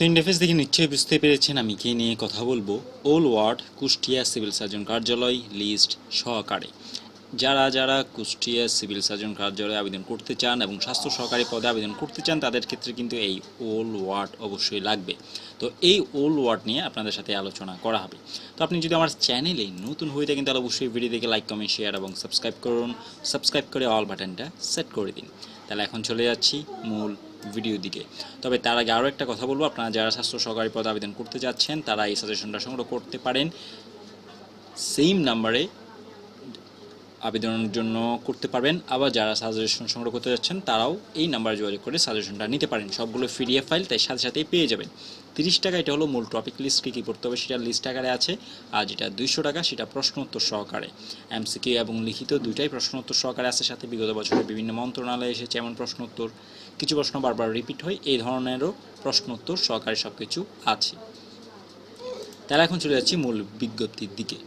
তো ইন্টারফেস দেখে নিশ্চয়ই বুঝতে পেরেছেন, আমি কে নিয়ে কথা বলব। ওল ওয়ার্ড, কুষ্টিয়া সিভিল সার্জন কার্যালয় লিস্ট সহকারে। যারা যারা কুষ্টিয়া সিভিল সার্জন কার্যালয়ে আবেদন করতে চান এবং স্বাস্থ্য সহকারী পদে আবেদন করতে চান, তাদের ক্ষেত্রে কিন্তু এই ওল ওয়ার্ড অবশ্যই লাগবে। তো এই ওল ওয়ার্ড নিয়ে আপনাদের সাথে আলোচনা করা হবে। তো আপনি যদি আমার চ্যানেলে নতুন হয়ে থাকেন, তাহলে অবশ্যই ভিডিও দেখে লাইক, কমেন্ট, শেয়ার এবং সাবস্ক্রাইব করুন। সাবস্ক্রাইব করে অল বাটনটা সেট করে দিন। তাহলে এখন চলে যাচ্ছি মূল ভিডিও দিকে। তবে তার আগে আরও একটা কথা বলব। আপনারা যারা স্বাস্থ্য সহকারী পদে আবেদন করতে যাচ্ছেন, তারা এই সাজেশনটা সংগ্রহ করতে পারেন। সেম নাম্বারে আবেদনের জন্য করতে পারবেন। আবার যারা সাজেশন সংগ্রহ করতে যাচ্ছেন, তারাও এই নাম্বারে যোগাযোগ করে সাজেশনটা নিতে পারেন। সবগুলো পিডিএফ ফাইল তাই সাথে সাথেই পেয়ে যাবেন। তিরিশ টাকা, এটা হলো মূল টপিক লিস্ট কী কী পড়তে হবে সেটা লিস্ট আকারে আছে। আর যেটা দুইশো টাকা, সেটা প্রশ্নোত্তর সহকারে। এমসিকিউ এবং লিখিত দুইটাই প্রশ্নোত্তর সহকারে আছে। সাথে বিগত বছরে বিভিন্ন মন্ত্রণালয়ে এসেছে এমন প্রশ্নোত্তর কিছু প্রশ্ন বারবার রিপিট হয়, এই ধরনেরও প্রশ্ন উত্তর সহকারে সব কিছু আছে। তাহলে এখন চলে যাচ্ছি মূল বিজ্ঞপ্তির দিকে।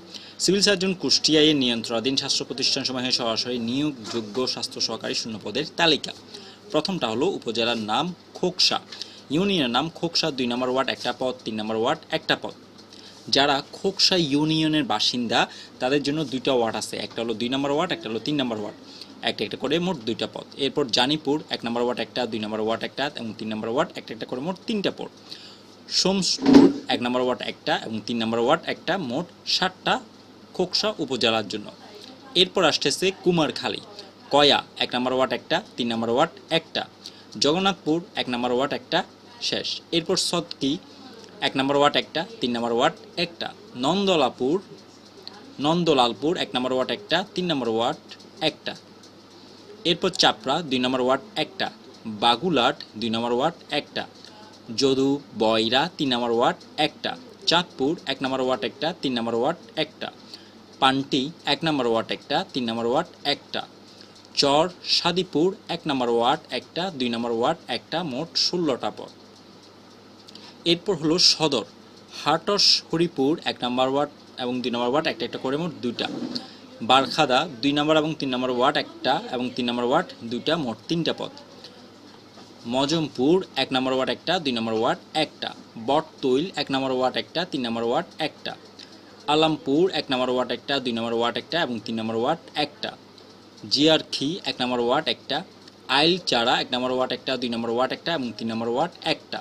সিভিল সার্জন কুষ্টিয়ায় নিয়ন্ত্রণাধীন স্বাস্থ্য প্রতিষ্ঠান সমূহে সরাসরি নিয়োগযোগ্য স্বাস্থ্য সহকারী শূন্যপদের তালিকা। প্রথমটা হলো উপজেলার নাম খোকসা। ইউনিয়নের নাম খোকসা দুই নম্বর ওয়ার্ড, একটা পদ, তিন নম্বর ওয়ার্ড, একটা পদ। যারা খোকসা ইউনিয়নের বাসিন্দা, তাদের জন্য দুইটা ওয়ার্ড আছে, একটা হলো দুই নম্বর ওয়ার্ড, একটা হলো তিন নম্বর ওয়ার্ড। একটা একটা করে মোট দুইটা পদ এরপর জানিপুর এক নম্বর ওয়ার্ড একটা দুই নম্বর ওয়ার্ড একটা এবং তিন নম্বর ওয়ার্ড একটা একটা করে মোট তিনটা পদ সোমসপুর এক নম্বর ওয়ার্ড একটা এবং তিন নম্বর ওয়ার্ড একটা মোট ষাটটা খোকসা উপজেলার জন্য এরপর আসতেছে কুমারখালী কয়া এক নম্বর ওয়ার্ড একটা তিন নম্বর ওয়ার্ড একটা জগন্নাথপুর এক নম্বর ওয়ার্ড একটা শেষ এরপর সদকি এক নম্বর ওয়ার্ড একটা তিন নম্বর ওয়ার্ড একটা নন্দলাপুর নন্দলালপুর এক নম্বর ওয়ার্ড একটা তিন নম্বর ওয়ার্ড একটা এরপর চাপড়া দুই নম্বর ওয়ার্ড একটা বাগুলাট দুই নম্বর ওয়ার্ড একটা যদু বয়রা তিন নম্বর ওয়ার্ড একটা চাঁদপুর এক নম্বর ওয়ার্ড একটা তিন নম্বর ওয়ার্ড একটা পান্টি এক নম্বর ওয়ার্ড একটা তিন নম্বর ওয়ার্ড একটা চর সাদিপুর এক নম্বর ওয়ার্ড একটা দুই নম্বর ওয়ার্ড একটা মোট ষোলোটা পদ এরপর হলো সদর হাটস হরিপুর এক নম্বর ওয়ার্ড এবং দুই নম্বর ওয়ার্ড একটা একটা করে মোট দুইটা বারখাদা দুই নম্বর এবং তিন নম্বর ওয়ার্ড একটা এবং তিন নম্বর ওয়ার্ড দুইটা মোট তিনটা পদ মজমপুর এক নম্বর ওয়ার্ড একটা দুই নম্বর ওয়ার্ড একটা বটতৈল এক নম্বর ওয়ার্ড একটা তিন নম্বর ওয়ার্ড একটা আলামপুর এক নম্বর ওয়ার্ড একটা দুই নম্বর ওয়ার্ড একটা এবং তিন নম্বর ওয়ার্ড একটা জিয়ারখি এক নম্বর ওয়ার্ড একটা আইল চারা এক নম্বর ওয়ার্ড একটা দুই নম্বর ওয়ার্ড একটা এবং তিন নম্বর ওয়ার্ড একটা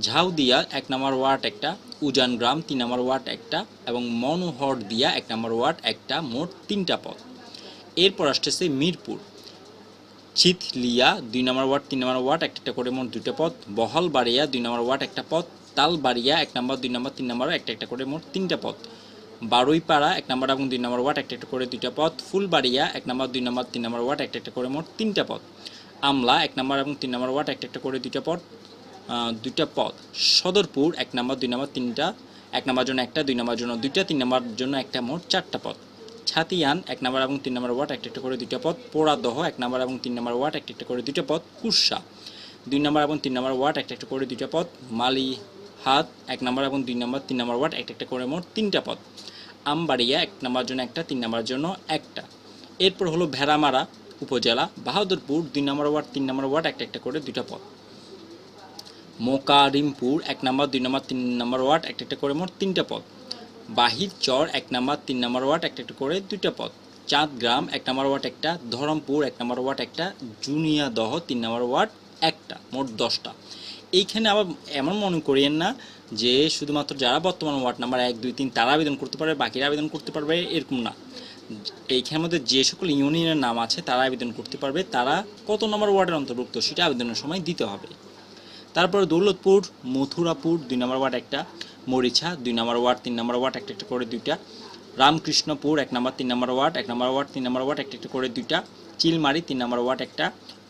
ঝাউদিয়া এক নম্বর ওয়ার্ড একটা উজানগ্রাম তিন নম্বর ওয়ার্ড একটা এবং মনোহর দিয়া এক নম্বর ওয়ার্ড একটা মোট তিনটা পদ। এরপর আসতেছে মিরপুর। চিতলিয়া দুই নম্বর ওয়ার্ড তিন নম্বর ওয়ার্ড একটা একটা করে মোট দুইটা পদ। বহলবাড়িয়া দুই নম্বর ওয়ার্ড একটা পদ। তালবাড়িয়া এক নম্বর দুই নম্বর তিন নম্বর একটা একটা করে মোট তিনটা পদ। বারুইপাড়া এক নম্বর এবং দুই নম্বর ওয়ার্ড একটা একটা করে দুইটা পদ। ফুলবাড়িয়া এক নম্বর দুই নম্বর তিন নম্বর ওয়ার্ড একটা একটা করে মোট তিনটা পদ। আমলা এক নম্বর এবং তিন নম্বর ওয়ার্ড একটা একটা করে দুইটা আহ, দুইটা পদ সদরপুর এক নম্বর, দুই নম্বর তিনটা, এক নম্বর জন্য একটা, দুই নম্বর জন্য দুইটা, তিন নম্বর জন্য একটা মোট চারটা পদ ছাতিয়ান এক নম্বর এবং তিন নম্বর ওয়ার্ড একটা একটা করে দুইটা পদ পোড়াদহ এক নম্বর এবং তিন নম্বর ওয়ার্ড একটা একটা করে দুইটা পদ কুর্সা দুই নম্বর এবং তিন নম্বর ওয়ার্ড একটা একটা করে দুইটা পদ মালি হাত এক নম্বর এবং দুই নম্বর, তিন নম্বর ওয়ার্ড একটা একটা করে মোট তিনটা পদ আমবাড়িয়া এক নম্বর জন্য একটা, তিন নম্বর জন্য একটা। এরপর হলো ভেড়ামারা উপজেলা। বাহাদুরপুর দুই নম্বর ওয়ার্ড, তিন নম্বর ওয়ার্ড একটা একটা করে দুইটা পদ মোকারিমপুর, এক নম্বর, দুই নম্বর, তিন নম্বর ওয়ার্ড, একটা একটা করে মোট তিনটা পদ। বাহির চর, এক নম্বর, তিন নম্বর ওয়ার্ড, একটা একটা করে দুইটা পদ। চাঁদগ্রাম, এক নম্বর ওয়ার্ড, একটা। ধরমপুর, এক নম্বর ওয়ার্ড, একটা। জুনিয়াদহ, তিন নম্বর ওয়ার্ড, একটা, মোট দশটা। এইখানে আবার এমন মনে করিয়েন না যে শুধুমাত্র যারা বর্তমান ওয়ার্ড নাম্বার এক, দুই, তিন, তারা আবেদন করতে পারবে, বাকিরা আবেদন করতে পারবে, এরকম না। এইখানের মধ্যে যে সকল ইউনিয়নের নাম আছে, তারা আবেদন করতে পারবে। তারা কত নম্বর ওয়ার্ডের অন্তর্ভুক্ত, সেটা আবেদনের সময় দিতে হবে। তারপরে দৌলতপুর মথুরাপুর দুই নম্বর ওয়ার্ড একটা মরিচা দুই নম্বর ওয়ার্ড তিন নম্বর ওয়ার্ড একটা একটা করে দুইটা রামকৃষ্ণপুর এক নম্বর তিন নম্বর ওয়ার্ড এক নম্বর ওয়ার্ড তিন নম্বর ওয়ার্ড একটা একটা করে দুইটা চিলমারি তিন নম্বর ওয়ার্ড একটা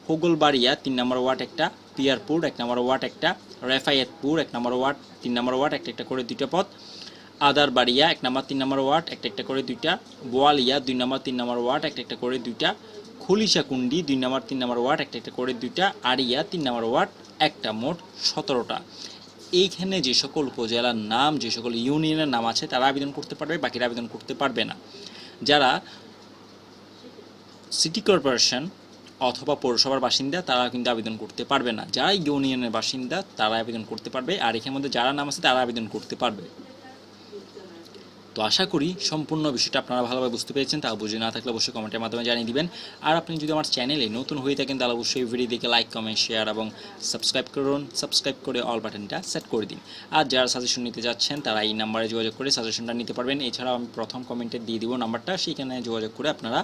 হোগলবাড়িয়া তিন নম্বর ওয়ার্ড একটা পিয়ারপুর এক নম্বর ওয়ার্ড একটা রেফায়েতপুর এক নম্বর ওয়ার্ড তিন নম্বর ওয়ার্ড একটা একটা করে দুইটা পদ আদারবাড়িয়া এক নম্বর তিন নম্বর ওয়ার্ড একটা একটা করে দুইটা বোয়ালিয়া দুই নম্বর তিন নম্বর ওয়ার্ড একটা একটা করে দুইটা খুলিশাকুন্ডি দুই নম্বর তিন নম্বর ওয়ার্ড একটা একটা করে দুইটা আড়িয়া তিন নম্বর ওয়ার্ড একটা মোট সতেরোটা। এইখানে যে সকল উপজেলার নাম, যে সকল ইউনিয়নের নাম আছে, তারা আবেদন করতে পারবে, বাকিরা আবেদন করতে পারবে না। যারা সিটি কর্পোরেশন অথবা পৌরসভার বাসিন্দা, তারা কিন্তু আবেদন করতে পারবে না। যারা ইউনিয়নের বাসিন্দা, তারা আবেদন করতে পারবে। আর এখানের মধ্যে যারা নাম আছে, তারা আবেদন করতে পারবে। তো আশা করি সম্পূর্ণ বিষয়টা আপনারা ভালোভাবে বুঝতে পেরেছেন, তা বুঝে না থাকলে অবশ্যই কমেন্টের মাধ্যমে জানিয়ে দিবেন। আর আপনি যদি আমার চ্যানেলে নতুন হয়ে থাকেন, তাহলে অবশ্যই ভিডিও দেখে লাইক, কমেন্ট, শেয়ার এবং সাবস্ক্রাইব করুন। সাবস্ক্রাইব করে অল বাটনটা সেট করে দিন। আর যারা সাজেশন নিতে যাচ্ছেন, তারা এই নাম্বারে যোগাযোগ করে সাজেশনটা নিতে পারবেন। এছাড়াও আমি প্রথম কমেন্টে দিয়ে দিব নাম্বারটা সেখানে যোগাযোগ করে আপনারা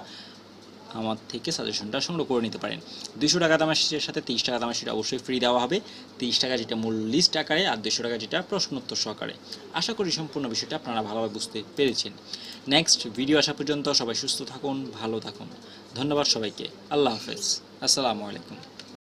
আমার থেকে সাজেশনটা সংগ্রহ করে নিতে পারেন। দুশো টাকা দামের শীটের সাথে তিরিশ টাকা দামের সেটা অবশ্যই ফ্রি দেওয়া হবে। তিরিশ টাকা যেটা মূল লিস্ট আকারে আর দুশো টাকা যেটা প্রশ্নোত্তর সহকারে। আশা করি সম্পূর্ণ বিষয়টা আপনারা ভালোভাবে বুঝতে পেরেছেন। নেক্সট ভিডিও আসা পর্যন্ত সবাই সুস্থ থাকুন, ভালো থাকুন। ধন্যবাদ সবাইকে। আল্লাহ হাফেজ। আসসালামু আলাইকুম।